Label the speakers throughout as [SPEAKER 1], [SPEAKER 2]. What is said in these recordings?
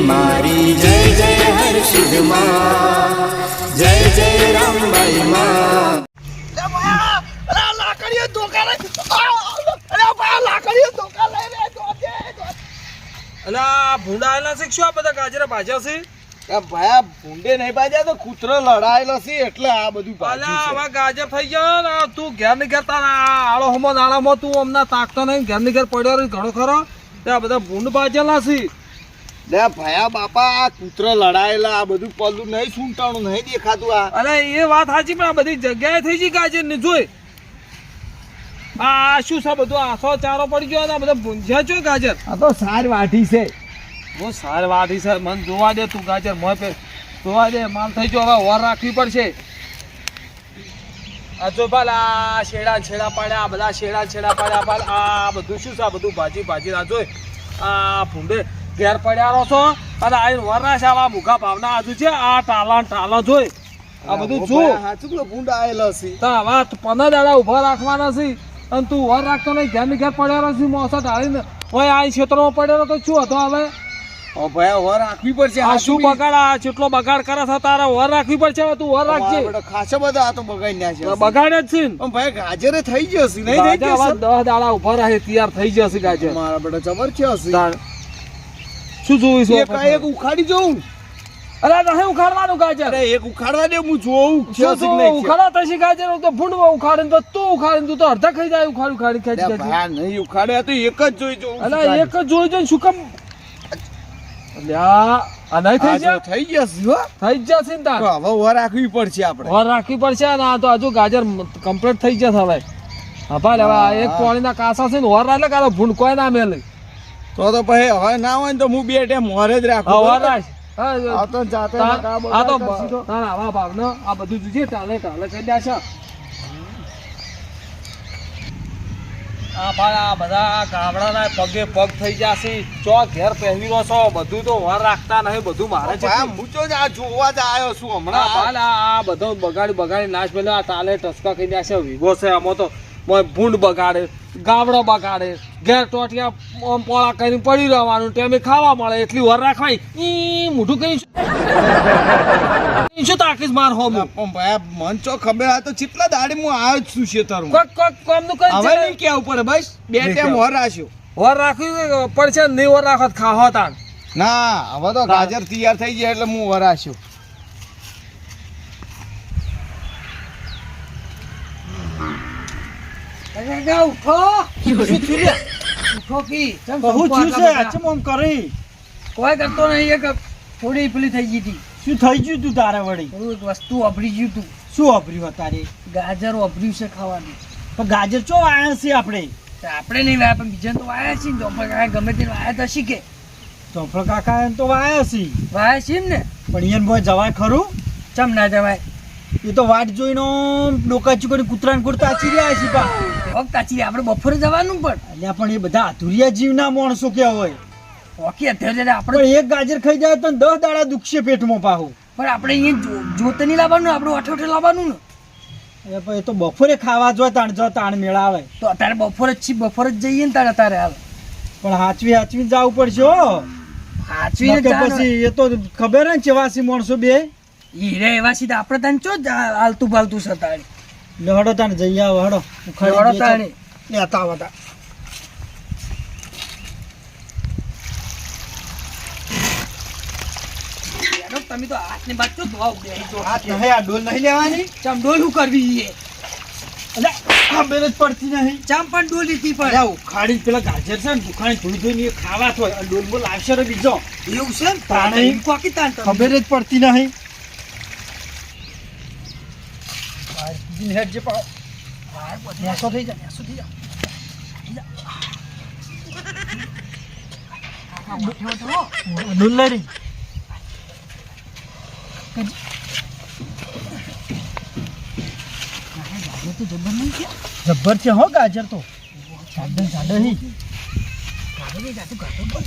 [SPEAKER 1] મારી જય જય હર્ષિદમાં. જય જય રામબાઈ માં.
[SPEAKER 2] અલા ભૂંડા છે શું આ બધા ગાજરા ભાજ્યા છે?
[SPEAKER 3] ભૂંડે નહીં બાજ્યા તો કૂતરો લડાયેલો છે એટલે આ બધું
[SPEAKER 2] અલા આવા ગાજર થઈ ગયા ને તું ઘેરની ઘેર તારા આ આળો હમો નાળામાં તું હમણાં તાકતો નહીં ઘેરની ઘેર પડ્યો ઘણો ખરો. તે આ બધા ભૂંડ ભાજેલા છે
[SPEAKER 3] છે. લે ભાયા બાપા આ કૂતરો લડાયેલા આ બધું પલ્લું નહીં સૂંટાણું નહીં દેખાતું આ.
[SPEAKER 2] અરે એ વાત સાચી પણ આ બધી જગ્યાએ થઈ ગઈ ગાજરની જોઈ? આ શું છે બધું? આસો ચારો પડી ગયો આ બધા ભૂંજ્યા છો ગાજર?
[SPEAKER 3] આ તો સાર વાઢી છે.
[SPEAKER 2] બહુ સારી વાત છે મને જોવા દે તું ગાજર મોય પે જોવા દે માલ થઈ ગયો હવે વર રાખવી પડશે. આ જો ભાલ આ શેડા છેડા પાડ્યા આ બધા શેડા છેડા પાડ્યા આ બધું શું છે? આ બધું ભાજી ભાજી રાજો જોઈ આ ભૂંડે ઘેર પડ્યા રહો છો. અને આ વરરાશ આવા મુખા ભાવના આજુ છે. આ ટાલા ટાલા જોઈ. આ બધું જો
[SPEAKER 3] સાચું પેલો ભૂંડ આયેલો છે.
[SPEAKER 2] તો આવા પંદર દાડા ઊભા રાખવાના છે. અને તું વર રાખતો નહીં ઘેર ઘેર પડ્યા છે મોસા ઢાળીને. ઓય આ ક્ષેત્રમાં પડેલો તો શું હતો હવે?
[SPEAKER 3] ઓ ભાઈ વર રાખવી પડશે.
[SPEAKER 2] આ શું બગાડ આ જેટલો બગાડ કરે છે તારે વર રાખવી પડશે હવે તું વર રાખજે.
[SPEAKER 3] ખાસા બધા આ તો બગાડ્યા છે.
[SPEAKER 2] બગાડ જ છે ને.
[SPEAKER 3] ભાઈ ગાજરે થઈ જશે નહીં થઈ જશે?
[SPEAKER 2] દાડા ઊભા રહે તૈયાર થઈ જશે ગાજર.
[SPEAKER 3] મારા બેટા જબર છે.
[SPEAKER 2] શું જોવું છે?
[SPEAKER 3] એક ઉખાડી જોઉં.
[SPEAKER 2] અરે નહીં ઉખાડવાનું ગાજર.
[SPEAKER 3] અરે એક ઉખાડવા દે હું જોઉં.
[SPEAKER 2] શું
[SPEAKER 3] છે.
[SPEAKER 2] ઉખાડો થશે ગાજર તો ભૂંડવા ઉખાડીને તો તું ઉખાડે તું તો અડધા ખાઈ જાય ઉખાડ ઉખાડી ખાઈ
[SPEAKER 3] ભાઈ, આ નહીં ઉખાડે તો એક જ જોઈ જોઉં
[SPEAKER 2] અરે એક જ જોઈ જોઈ શું કામ? અલ્યા આ નહીં થઈ જાય
[SPEAKER 3] થઈ જશે હો.
[SPEAKER 2] થઈ જશે ને તાર?
[SPEAKER 3] તો હવે વર રાખવી પડશે આપણે.
[SPEAKER 2] વર રાખવી પડશે અને આ તો હજુ ગાજર કમ્પ્લીટ થઈ જશે હવે. હા ભાઈ હવે એક. પોણીના કાસા છે ને વર રાખે કાલે ભૂંડ કોઈ ના મેલે.
[SPEAKER 3] તો તો પછી હવે ના હોય ને તો હું બે ટાઈમ મોરે જ રાખું.
[SPEAKER 2] હા રાખ
[SPEAKER 3] આ તો જાતે
[SPEAKER 2] તા-
[SPEAKER 3] નકા બગાડ
[SPEAKER 2] આ તો
[SPEAKER 3] કરશી. તો.
[SPEAKER 2] આવા ભાવનો આ બધું જોજે ટાલે ટાલે કરી દેશે આ ભાઈ આ બધા ગામડાના પગે પગ થઈ જશે. ચો ઘેર પહેરીનો છો? બધું તો વર રાખતા નહીં બધું મારે છે.
[SPEAKER 3] હું તો જ આ જોવા જ આવ્યો છું હમણાં.
[SPEAKER 2] આ આ બધો બગાડી બગાડી નાશ પેલો આ તાલે ટસકા કહી નાખશે વિગો છે આમાં તો ભૂંડ બગાડે ગાવડો બગાડે ઘેર ટોટિયા આમ પોળા કરીને પડી રહેવાનું ટેમે ખાવા મળે એટલી વાર રાખવાય. ઈ મોઢું કઈ શું? તાકીસ માર હો હું
[SPEAKER 3] મન ચો ખબર આ તો કેટલા દાડી હું આવ્યો જ છે તારું
[SPEAKER 2] કોક કોક કામનું કઈ
[SPEAKER 3] હવે
[SPEAKER 2] છે?
[SPEAKER 3] નહીં કેવું પડે બસ. બે ટાઈમ. વર રાખ્યો.
[SPEAKER 2] વર રાખ્યું પડશે? નહીં વર રાખો ખાવા ખાહો
[SPEAKER 3] ના હવે તો ગાજર તૈયાર થઈ જાય એટલે હું વરાશ્યો
[SPEAKER 4] બહુ થયું છે? ચમ આમ કરી?
[SPEAKER 5] કોઈ કરતો નહીં એક થોડી પેલી થઈ ગઈ હતી.
[SPEAKER 4] શું થઈ ગયું તું તારે વળી?
[SPEAKER 5] એક વસ્તુ વાપરી ગયું તું.
[SPEAKER 4] શું વાપર્યું તારે
[SPEAKER 5] ગાજર વાપર્યું છે ખાવાનું.
[SPEAKER 4] પણ ગાજર ચો વાયા છે આપણે?
[SPEAKER 5] આપણે નહીં વાયા પણ બીજાને તો વાયા છે ને. તો ગમે તે વાયા તો શીખે.
[SPEAKER 4] ચોપડ કાકા તો વાયા છે.
[SPEAKER 5] વાયા છે ને?
[SPEAKER 4] પણ ઈયન ભાઈ જવાય ખરું?
[SPEAKER 5] ચમ ના જવાય.
[SPEAKER 4] એ તો વાટ જોઈને ડોકા ચૂકડી કૂતરાને કુર્તા આચી રહ્યા છે પા
[SPEAKER 5] આચી આપણે બપોરે જવાનું પણ.
[SPEAKER 4] એટલે પણ એ બધા અધુરિયા જીવના માણસો કેવા હોય?
[SPEAKER 5] ઓકે અત્યારે આપણે
[SPEAKER 4] પણ એક ગાજર ખાઈ જાય તો દસ દાડા દુખશે પેટમાં પાહું.
[SPEAKER 5] પણ આપણે અહીંયા જોતે નહીં લાવવાનું આપણે અઠે લાવવાનું ને.
[SPEAKER 4] એ તો બપોરે ખાવા જો તાણ જો તાણ મેળાવે.
[SPEAKER 5] તો અત્યારે બપોરે જ છી બપોરે જ જઈએ ને તારે તારે આવે
[SPEAKER 4] પણ હાચવી હાચવી જવું પડશે હો. નકે પછી એ તો ખબર ને ચેવાસી માણસો બે?
[SPEAKER 5] હીરે એવા સીધા આપણે તને ચો હાલતું ફાલતું છે તારે
[SPEAKER 4] લે જઈ આવો હડો.
[SPEAKER 5] લેવાડો
[SPEAKER 4] ચાલ. લેતા આવો તાણ.
[SPEAKER 5] તમે તો હાથની બાદ ચો ધોવા બેસી જો
[SPEAKER 4] આ નહીં આ ડોલ નહીં લેવાની?
[SPEAKER 5] ચમ ડોલ કરવી છે
[SPEAKER 4] અલે આ બેલ જ પડતી નહીં.
[SPEAKER 5] ચમ પણ ડોલ લીધી પણ.
[SPEAKER 4] આ ઉખાડી પેલા ગાજર છે ને દુખાણી ધોઈ ધોઈને એ ખાવા તો ડોલ બોલ આવશે રે બીજો.
[SPEAKER 5] એવું છે ને.
[SPEAKER 4] તાણે.
[SPEAKER 5] કોકી તાણ
[SPEAKER 4] ખબર જ પડતી નહીં. આ હેડ જે પાવ
[SPEAKER 5] હા, બધે નેસો થઈ જા નેસો થઈ જા આ મોટો મોટો.
[SPEAKER 4] ડોલ લઈ રહી
[SPEAKER 5] ગાજર તો જબર નહીં છે
[SPEAKER 4] જબ્બર છે હો ગાજર તો જાડે જાડે નહીં
[SPEAKER 5] ગાજર નહીં જાતું ગાજર બોલ.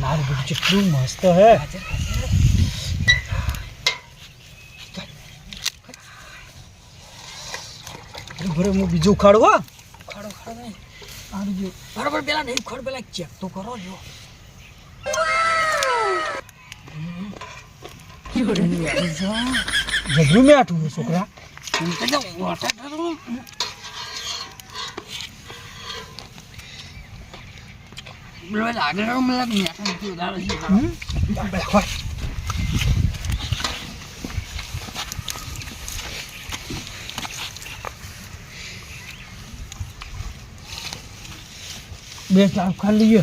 [SPEAKER 4] મારું બધું કેટલું મસ્ત હે
[SPEAKER 5] ગાજર ગાજર
[SPEAKER 4] ઘરે હું બીજું ઉખાડું હો.
[SPEAKER 5] ખાડો ખાડો નહીં. બરાબર પેલા નહીં ખડ પેલા ચેક તો કરો જો.
[SPEAKER 4] જબરું મેં છે છોકરા.
[SPEAKER 5] લાગે મેં
[SPEAKER 4] બે સાફ ખાલી લઈએ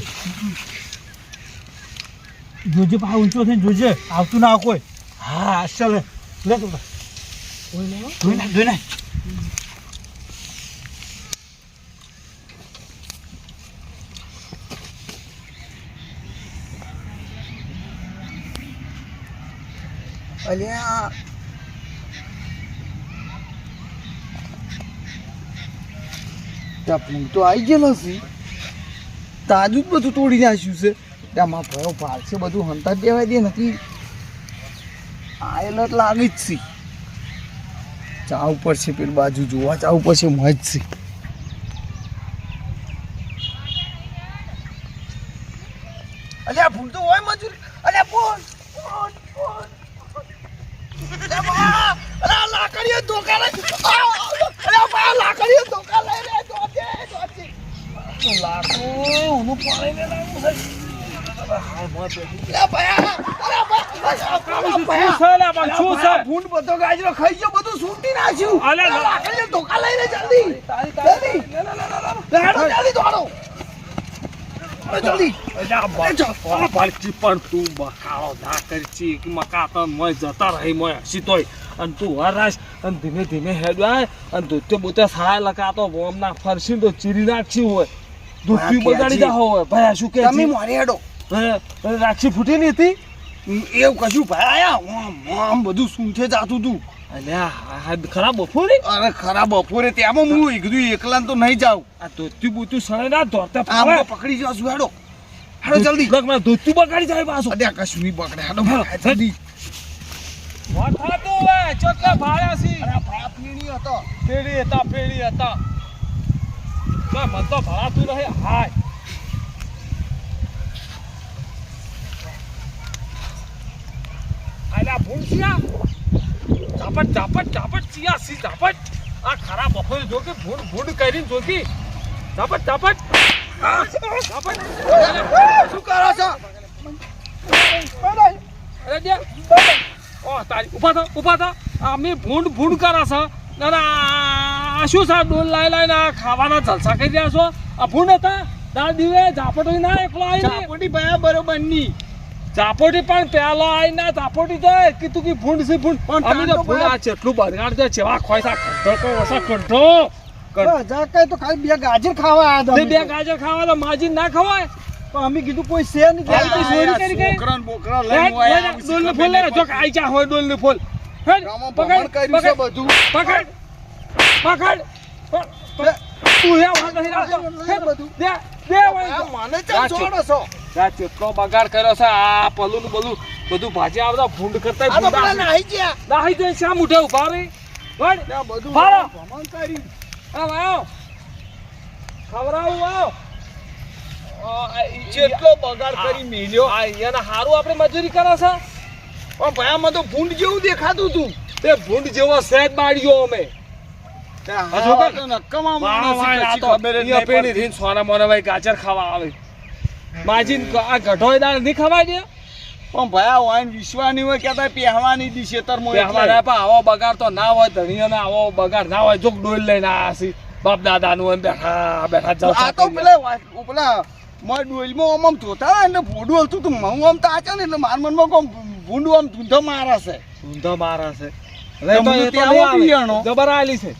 [SPEAKER 4] જોજે પા ઊંચો થઈને જોજે. આવતું ના કોઈ હા ચાલે લે તું ધોઈ નાખ, ધોઈ
[SPEAKER 3] તો આવી ગયેલો છે. તાજું જ બધું તોડી નાખ્યું છે. ત્યાં મારો ભયો ભાર છે, બધું હંતા જ દેવાય દે, નથી. આયેલો જ લાગે જ છે. ચા ઉપર છે, પેલી બાજુ જોવા, ચા ઉપર છે મજ છે. અલ્યા ભૂલ તો હોય મજૂર. અલ્યા બોલ બોલ બોલ અરે આ લાકડીઓ ધોકા લઈ અરે લાકડીઓ ધોકા લઈ
[SPEAKER 2] પણ તું બકાળો ના કરચી મકા તો જતા રહી મોય હસી તોય અને તું હરાશ અને ધીમે ધીમે હેડવાય અને ધોતે બોતે સારા લગાતો બોમ ના ફરસી તો ચીરી નાખી હોય
[SPEAKER 3] હા,
[SPEAKER 2] બગાડી દા હોય ભાઈ શું કે
[SPEAKER 3] તમે મોરી હેડો.
[SPEAKER 2] રાખી ફૂટી ની હતી?
[SPEAKER 3] એવું કશું ભાઈ આયા આમ ઓમ બધું સૂંઠે જાતું તું.
[SPEAKER 2] અલ્યા ખરાબ બફોરી
[SPEAKER 3] અરે ખરાબ બપોરે ત્યાંમાં હું એકદું એકલા તો નહીં જાઉં.
[SPEAKER 2] આ ધોતી બોતું સણે ના ધોતે
[SPEAKER 3] આમ પકડી જશું હેડો. હેડો જલ્દી.
[SPEAKER 2] લગમાં ધોતી બગાડી જાય પાછો.
[SPEAKER 3] અડ્યા કશું નહીં બગડે હેડો. જલ્દી.
[SPEAKER 2] વઠાતું વે ચોટલા ભાળ્યા છી?
[SPEAKER 3] અરે ભાઈ પીણી હતો.
[SPEAKER 2] પેડી હતા પેડી હતા. તો મન તો ભરાતું રહે હાય. આલા ભૂંસિયા ઝાપટ ઝાપટ ઝાપટ ચિયા સી ઝાપટ. આ ખરા બપોરે જો કે ભૂંડ ભૂંડ કરીને જોતી ઝાપટ ઝાપટ. આ, ઝાપટ.
[SPEAKER 3] શું કરો છો?
[SPEAKER 2] અરે દે. ઓ તારી ઊભા થા ઊભા થા. અમે ભૂંડ ભૂંડ કરા છે. અને આ શું છે ડોલ લાઈ લાઈને આ ખાવાના જલસા કરી રહ્યા છો. ભૂંડ હતા દાળ દીવે ઝાપટો ના એકલો આવી
[SPEAKER 3] ચાપોટી ભયા બરોબરની
[SPEAKER 2] ઝાપોટી પણ પેલો આવીને ઝાપોટી તો કીધું કે ભૂંડ છે ફૂંડ
[SPEAKER 3] પણ
[SPEAKER 2] અમે તો ફૂંડ આ જેટલું બરગાડ છે જેવા ખોય સા કંઠો કો ઓસા કંઠો.
[SPEAKER 3] જા કઈ તો ખાલી બે ગાજર ખાવા
[SPEAKER 2] તે બે ગાજર ખાવા તો માજી ના ખવાય.
[SPEAKER 3] તો અમે કીધું કોઈ છે નહીં
[SPEAKER 2] ચોરી કરી ગઈ?
[SPEAKER 3] ને બોકરા
[SPEAKER 2] લે,
[SPEAKER 3] ડોલ
[SPEAKER 2] લે, ફોલ જો આઈ જા હોય ડોલ ફોલ. હેડ,
[SPEAKER 3] ગામમાં
[SPEAKER 2] પકડ, પકડ.
[SPEAKER 3] બધું.
[SPEAKER 2] પકડ. પકડ. તું એ વાત નહીં રાખતો.
[SPEAKER 3] બધું.
[SPEAKER 2] દે દે.
[SPEAKER 3] મને
[SPEAKER 2] જા
[SPEAKER 3] છોડો છો?
[SPEAKER 2] જા ચેટલો બગાડ કર્યો છે આ પલું ને બધું. બધું ભાજી આ બધા ભૂંડ કરતા
[SPEAKER 3] તો નાહી ગયા.
[SPEAKER 2] નાહી જઈ શા મુઠે ઊભા રહી? વળ.
[SPEAKER 3] બધું
[SPEAKER 2] ફાળો.
[SPEAKER 3] ભમણ કરી.
[SPEAKER 2] આવ આવ. ખવડાવું આવ.
[SPEAKER 3] જેટલો બગાડ કરી મેલ્યો.
[SPEAKER 2] આ એના હારું આપણે મજૂરી કરે છે?
[SPEAKER 3] પણ ભાઈ આમાં તો ભૂંડ જેવું દેખાતું તું.
[SPEAKER 2] તે ભૂંડ જેવો સેજ બાળ્યો અમે.
[SPEAKER 3] પણ આ વાઈન વિશ્વાની હોય કહેતા પહેવાની દિશે તર મોય એટલે.
[SPEAKER 2] પહેવાના પણ આવો બગાડ તો ના હોય ધણીઓને આવો બગાડ ના હોય. જો ડોલ લઈને છે બાપ દાદાનું એમ બેઠા બેઠા
[SPEAKER 3] આ તો પેલા પેલા મારા ડોલમાં આમ આમ જોતા હોય એટલે ભોડું હલતું તું હું આમ તાચે ને એટલે મારા મનમાં કોમ ભૂંડું આમ ધૂંધો મારા છે.
[SPEAKER 2] ધૂંધો મારા છે.
[SPEAKER 3] તો મને
[SPEAKER 2] એ તો
[SPEAKER 3] ત્યાં
[SPEAKER 2] નહીં
[SPEAKER 3] આપી
[SPEAKER 2] આવે.
[SPEAKER 3] જાણો.
[SPEAKER 2] જબર આલી છે.